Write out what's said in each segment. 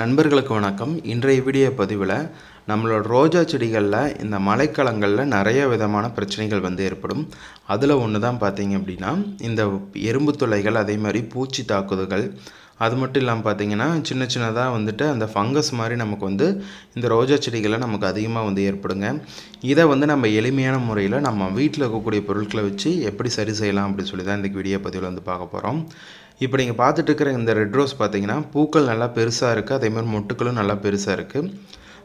நண்பர்களுக்கு வணக்கம். இன்றைய வீடியோ பதிவில் நம்மளோட ரோஜா செடிகளில் இந்த மழைக்காலங்களில் நிறைய விதமான பிரச்சனைகள் வந்து ஏற்படும். அதில் ஒன்று தான் பார்த்திங்க அப்படின்னா இந்த எறும்பு துளைகள் அதே மாதிரி பூச்சி தாக்குதல்கள் அது மட்டும் இல்லாமல் பார்த்தீங்கன்னா சின்ன சின்னதாக வந்துட்டு அந்த ஃபங்கஸ் மாதிரி நமக்கு வந்து இந்த ரோஜா செடிகளை நமக்கு அதிகமாக வந்து ஏற்படுங்க. இதை வந்து நம்ம எளிமையான முறையில் நம்ம வீட்டில் இருக்கக்கூடிய பொருட்களை வச்சு எப்படி சரி செய்யலாம் அப்படின்னு சொல்லி தான் இந்த வீடியோ பதிவில் வந்து பார்க்க போகிறோம் இப்போ நீங்கள் பார்த்துட்டு இருக்கிற இந்த ரெட் ரோஸ் பார்த்தீங்கன்னா பூக்கள் நல்லா பெருசாக இருக்குது அதே மாதிரி மொட்டுக்களும் நல்லா பெருசாக இருக்குது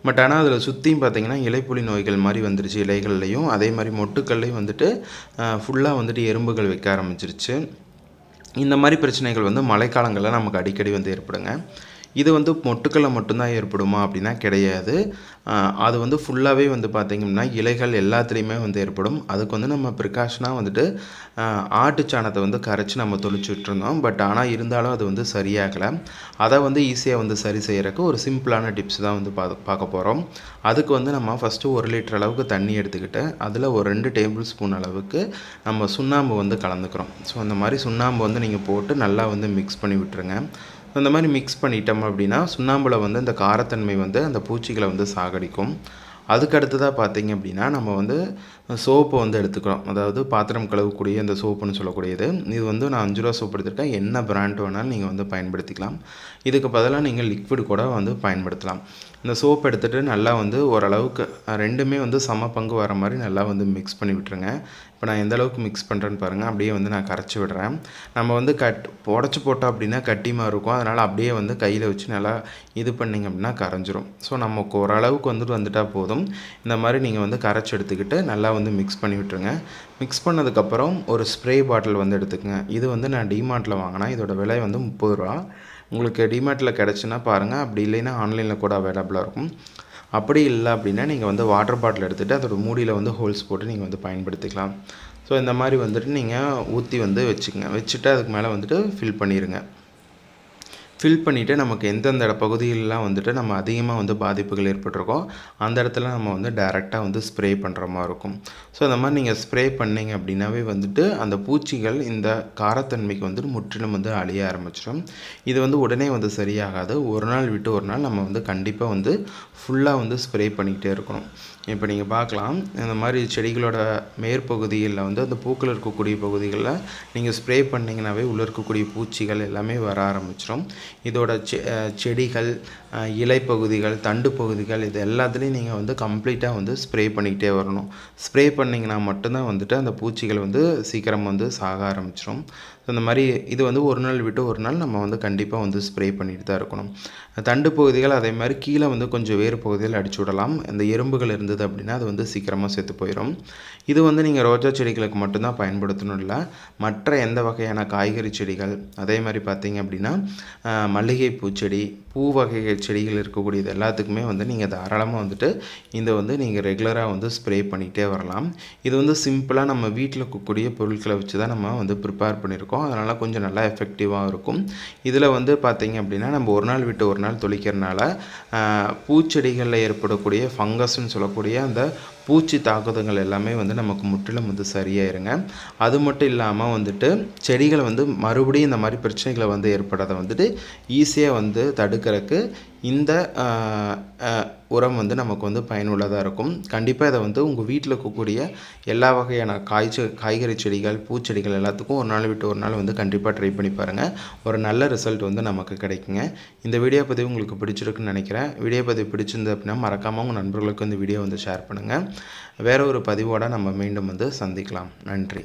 பட் ஆனால் அதில் சுற்றியும் பார்த்தீங்கன்னா இலைப்புலி நோய்கள் மாதிரி வந்துருச்சு இலைகள்லையும். அதே மாதிரி மொட்டுக்கள்லையும் வந்துட்டு ஃபுல்லாக வந்துட்டு எறும்புகள் வைக்க ஆரம்பிச்சிருச்சு. இந்த மாதிரி பிரச்சனைகள் வந்து மழைக்காலங்களில் நமக்கு அடிக்கடி வந்து ஏற்படுங்க. இது வந்து மொட்டுக்களில் மட்டும்தான் ஏற்படுமா அப்படின்னா கிடையாது. அது வந்து ஃபுல்லாகவே வந்து பார்த்திங்கன்னா இலைகள் எல்லாத்துலேயுமே வந்து ஏற்படும். அதுக்கு வந்து நம்ம ப்ரிகாஷனாக வந்துட்டு ஆட்டு சாணத்தை வந்து கரைச்சி நம்ம தொளிச்சு விட்டுருந்தோம். பட் ஆனால் இருந்தாலும் அது வந்து சரியாகலை. அதை வந்து ஈஸியாக வந்து சரி செய்கிறக்கு ஒரு சிம்பிளான டிப்ஸ் தான் வந்து பா பார்க்க போகிறோம் அதுக்கு வந்து நம்ம ஃபஸ்ட்டு ஒரு லிட்டர் அளவுக்கு தண்ணி எடுத்துக்கிட்டு அதில் ஒரு ரெண்டு டேபிள் ஸ்பூன் அளவுக்கு நம்ம சுண்ணாம்பு வந்து கலந்துக்கிறோம். ஸோ அந்த மாதிரி சுண்ணாம்பு வந்து நீங்கள் போட்டு நல்லா வந்து மிக்ஸ் பண்ணி விட்டுருங்க. அந்த மாதிரி மிக்ஸ் பண்ணிட்டோம் அப்படின்னா சுண்ணாம்பில் வந்து இந்த காரத்தன்மை வந்து அந்த பூச்சிகளை வந்து சாகடிக்கும். அதுக்கு அடுத்ததாக பார்த்தீங்க அப்படின்னா நம்ம வந்து சோப்பு வந்து எடுத்துக்கிறோம். அதாவது பாத்திரம் கழுவக்கூடிய அந்த சோப்புன்னு சொல்லக்கூடியது. இது வந்து நான் அஞ்சு ரூபா சோப்பு எடுத்திருக்கேன். என்ன பிராண்ட் வேணாலும் நீங்கள் வந்து பயன்படுத்திக்கலாம். இதுக்கு பதிலாக நீங்கள் லிக்விட் கூட வந்து பயன்படுத்தலாம். இந்த சோப் எடுத்துகிட்டு நல்லா வந்து ஓரளவுக்கு ரெண்டுமே வந்து சம பங்கு வர மாதிரி நல்லா வந்து மிக்ஸ் பண்ணி விட்டுருங்க. இப்போ நான் எந்த அளவுக்கு மிக்ஸ் பண்ணுறேன்னு பாருங்கள் அப்படியே வந்து நான் கரைச்சி விடுறேன். நம்ம வந்து கட் உடச்சி போட்டோம் அப்படின்னா கட்டிமாக இருக்கும். அதனால் அப்படியே வந்து கையில் வச்சு நல்லா இது பண்ணிங்க அப்படின்னா கரைஞ்சிரும். ஸோ நமக்கு ஓரளவுக்கு வந்துட்டு வந்துட்டால் போதும். இந்த மாதிரி நீங்கள் வந்து கரைச்சி எடுத்துக்கிட்டு நல்லா வந்து மிக்ஸ் பண்ணி விட்டுருங்க. மிக்ஸ் பண்ணதுக்கப்புறம் ஒரு ஸ்ப்ரே பாட்டில் வந்து எடுத்துக்கங்க. இது வந்து நான் டிமார்ட்டில் வாங்கினேன். இதோட விலை வந்து முப்பது ரூபா. உங்களுக்கு டிமார்ட்டில் கிடச்சுன்னா பாருங்கள் அப்படி இல்லைன்னா ஆன்லைனில் கூட அவைலபிளாக இருக்கும். அப்படி இல்லை அப்படின்னா நீங்கள் வந்து வாட்டர் பாட்டில் எடுத்துகிட்டு அதோட மூடியில் வந்து ஹோல்ஸ் போட்டு நீங்கள் வந்து பயன்படுத்திக்கலாம். ஸோ இந்த மாதிரி வந்துட்டு நீங்கள் ஊற்றி வந்து வச்சுக்கங்க. வச்சுட்டு அதுக்கு மேலே வந்துட்டு ஃபில் பண்ணிடுங்க ஃபில் பண்ணிவிட்டு நமக்கு எந்தெந்த பகுதிகளெலாம் வந்துட்டு நம்ம அதிகமாக வந்து பாதிப்புகள் ஏற்பட்டிருக்கோ அந்த இடத்துல நம்ம வந்து டைரெக்டாக வந்து ஸ்ப்ரே பண்ணுற மாதிரி இருக்கும். ஸோ அந்த மாதிரி நீங்கள் ஸ்ப்ரே பண்ணிங்க அப்படின்னாவே வந்துட்டு அந்த பூச்சிகள் இந்த காரத்தன்மைக்கு வந்துட்டு முற்றிலும் வந்து அழிய ஆரம்பிச்சிடும். இது வந்து உடனே வந்து சரியாகாது. ஒரு நாள் விட்டு ஒரு நாள் நம்ம வந்து கண்டிப்பாக வந்து ஃபுல்லாக வந்து ஸ்ப்ரே பண்ணிக்கிட்டே இருக்கணும். இப்போ நீங்கள் பார்க்கலாம் இந்த மாதிரி செடிகளோட மேற்பகுதியில் வந்து அந்த பூக்கள் இருக்கக்கூடிய பகுதிகளில் நீங்கள் ஸ்ப்ரே பண்ணிங்கனாவே உள்ளே இருக்கக்கூடிய பூச்சிகள் எல்லாமே வர ஆரம்பிச்சிடும். இதோட செ செடிகள் இலைப்பகுதிகள் தண்டு பகுதிகள் இது எல்லாத்துலேயும் நீங்கள் வந்து கம்ப்ளீட்டாக வந்து ஸ்ப்ரே பண்ணிக்கிட்டே வரணும். ஸ்ப்ரே பண்ணிங்கன்னா மட்டும்தான் வந்துட்டு அந்த பூச்சிகள் வந்து சீக்கிரம் வந்து சாக ஆரம்பிச்சிடும் ஸோ இந்த மாதிரி இது வந்து ஒரு நாள் விட்டு ஒரு நாள் நம்ம வந்து கண்டிப்பாக வந்து ஸ்ப்ரே பண்ணிட்டு தான் இருக்கணும். தண்டு பகுதிகள் அதே மாதிரி கீழே வந்து கொஞ்சம் வேறு பகுதியில் அடிச்சு விடலாம். இந்த எறும்புகள் இருந்தது அப்படின்னா அது வந்து சீக்கிரமாக செத்து போயிடும் இது வந்து நீங்கள் ரோஜா செடிகளுக்கு மட்டும்தான் பயன்படுத்தணும் இல்லை மற்ற எந்த வகையான காய்கறி செடிகள் அதே மாதிரி பார்த்தீங்க அப்படின்னா மல்லிகை பூச்செடி பூ வகை செடிகள் இருக்கக்கூடியது எல்லாத்துக்குமே வந்து நீங்கள் தாராளமாக வந்துட்டு இந்த வந்து நீங்கள் ரெகுலராக வந்து ஸ்ப்ரே பண்ணிகிட்டே வரலாம். இது வந்து சிம்பிளாக நம்ம வீட்டில் இருக்கக்கூடிய பொருட்களை வச்சு தான் நம்ம வந்து ப்ரிப்பேர் பண்ணியிருக்கோம் அதனால் கொஞ்சம் நல்லா எஃபெக்டிவாக இருக்கும். இதில் வந்து பார்த்திங்க அப்படின்னா நம்ம ஒரு நாள் விட்டு ஒரு நாள் தொளிக்கிறனால பூச்செடிகளில் ஏற்படக்கூடிய ஃபங்கஸ்ன்னு சொல்லக்கூடிய அந்த பூச்சி தாக்குதங்கள் எல்லாமே வந்து நமக்கு முற்றிலும் வந்து சரியாயிருங்க. அது மட்டும் இல்லாமல் வந்துட்டு செடிகளை வந்து மறுபடியும் இந்த மாதிரி பிரச்சனைகளை வந்து ஏற்படாத வந்துட்டு ஈஸியாக வந்து தடுக்கிறதுக்கு இந்த உரம் வந்து நமக்கு வந்து பயனுள்ளதாக இருக்கும். கண்டிப்பாக இதை வந்து உங்கள் வீட்டில் இருக்கக்கூடிய எல்லா வகையான காய்ச்ச காய்கறி செடிகள் பூச்செடிகள் எல்லாத்துக்கும் ஒரு நாள் விட்டு ஒரு நாள் வந்து கண்டிப்பாக ட்ரை பண்ணி பாருங்கள் ஒரு நல்ல ரிசல்ட் வந்து நமக்கு கிடைக்குங்க. இந்த வீடியோ பதிவு உங்களுக்கு பிடிச்சிருக்குன்னு நினைக்கிறேன். வீடியோ பதிவு பிடிச்சிருந்து அப்படின்னா மறக்காமல் உங்கள் நண்பர்களுக்கு இந்த வீடியோ வந்து ஷேர் பண்ணுங்கள் வேறு ஒரு பதிவோடு நம்ம மீண்டும் வந்து சந்திக்கலாம். நன்றி.